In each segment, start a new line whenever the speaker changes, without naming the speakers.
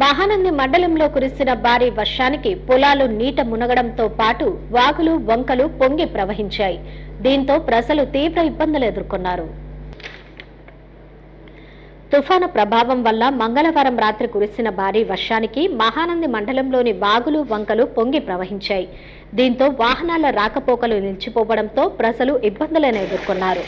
మహానంది మండలంలో కురిసిన భారీ వర్షానికి పొలాలు నీట మునగడంతో పాటు వాగులు వంకలు పొంగి ప్రవహించాయి. దీంతో ప్రజలు తీవ్ర ఇబ్బందులు ఎదుర్కొన్నారు. తుఫాను ప్రభావం వల్ల మంగళవారం రాత్రి కురిసిన భారీ వర్షానికి మహానంది మండలంలోని వాగులు వంకలు పొంగి ప్రవహించాయి. దీంతో వాహనాల రాకపోకలు నిలిచిపోవడంతో ప్రజలు ఇబ్బందులను ఎదుర్కొన్నారు.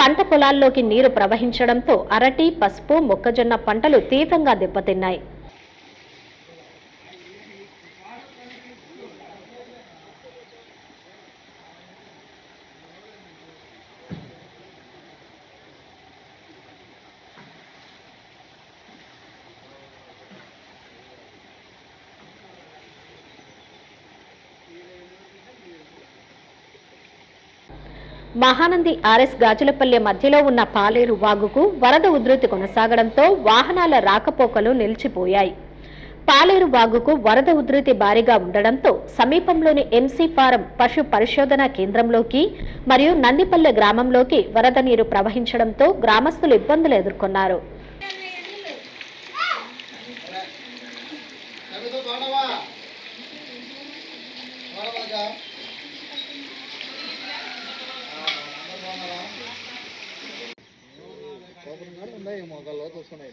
పంట పొలాల్లోకి నీరు ప్రవహించడంతో అరటి పసుపు మొక్కజొన్న పంటలు తీవ్రంగా దెబ్బతిన్నాయి. మహానంది ఆర్ఎస్ గాజులపల్లె మధ్యలో ఉన్న పాలేరు వాగుకు వరద ఉధృతి కొనసాగడంతో వాహనాల రాకపోకలు నిలిచిపోయాయి. పాలేరు వాగుకు వరద ఉధృతి భారీగా ఉండడంతో సమీపంలోని ఎంసీ ఫారం పశు పరిశోధన కేంద్రంలోకి మరియు నందిపల్లె గ్రామంలోకి వరద నీరు ప్రవహించడంతో గ్రామస్తులు ఇబ్బందులు ఎదుర్కొన్నారు.
ఉన్నాయి చూస్తున్నాయి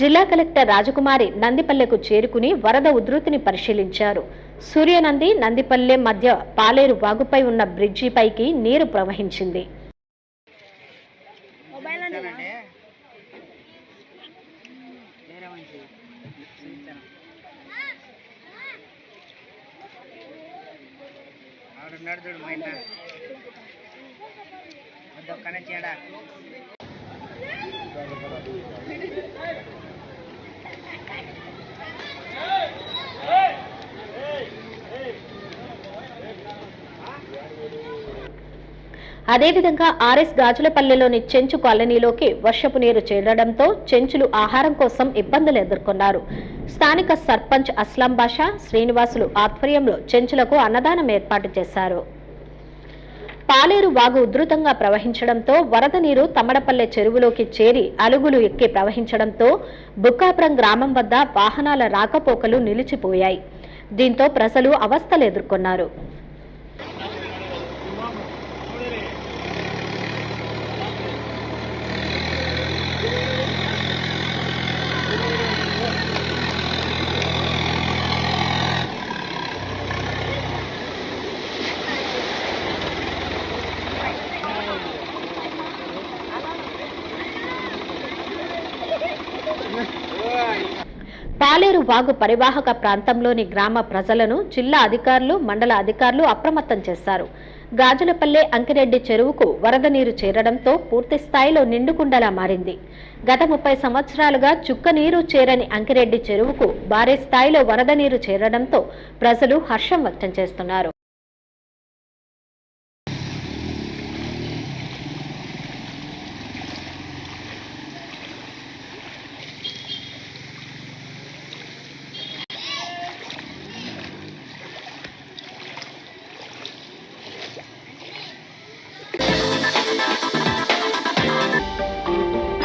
జిల్లా కలెక్టర్ రాజకుమారి నందిపల్లెకు చేరుకుని వరద ఉధృతిని పరిశీలించారు. సూర్యనంది నందిపల్లె మధ్య పాలేరు వాగుపై ఉన్న బ్రిడ్జిపైకి నీరు ప్రవహించింది.
ఆడున్నాడు చూడు మైనా దొక్కనే చేయడా
అదేవిధంగా ఆర్ఎస్ గాజులపల్లెలోని చెంచు కాలనీలోకి వర్షపు నీరు చేరడంతో చెంచులు ఆహారం కోసం ఇబ్బందులు ఎదుర్కొన్నారు. స్థానిక సర్పంచ్ అస్లాం బాషా శ్రీనివాసులు ఆధ్వర్యంలో చెంచులకు అన్నదానం ఏర్పాటు చేశారు. పాలేరు వాగు ఉధృతంగా ప్రవహించడంతో వరద నీరు తమడపల్లె చెరువులోకి చేరి అలుగులు ఎక్కి ప్రవహించడంతో బుక్కాపురం గ్రామం వద్ద వాహనాల రాకపోకలు నిలిచిపోయాయి. దీంతో ప్రజలు అవస్థలు ఎదుర్కొన్నారు. పాలేరు వాగు పరివాహక ప్రాంతంలోని గ్రామ ప్రజలను జిల్లా అధికారులు మండల అధికారులు అప్రమత్తం చేశారు. గాజులపల్లె అంకిరెడ్డి చెరువుకు వరద నీరు చేరడంతో పూర్తి స్థాయిలో నిండుకుండలా మారింది. గత ముప్పై సంవత్సరాలుగా చుక్క నీరు చేరని అంకిరెడ్డి చెరువుకు భారీ స్థాయిలో వరద నీరు చేరడంతో ప్రజలు హర్షం వ్యక్తం చేస్తున్నారు.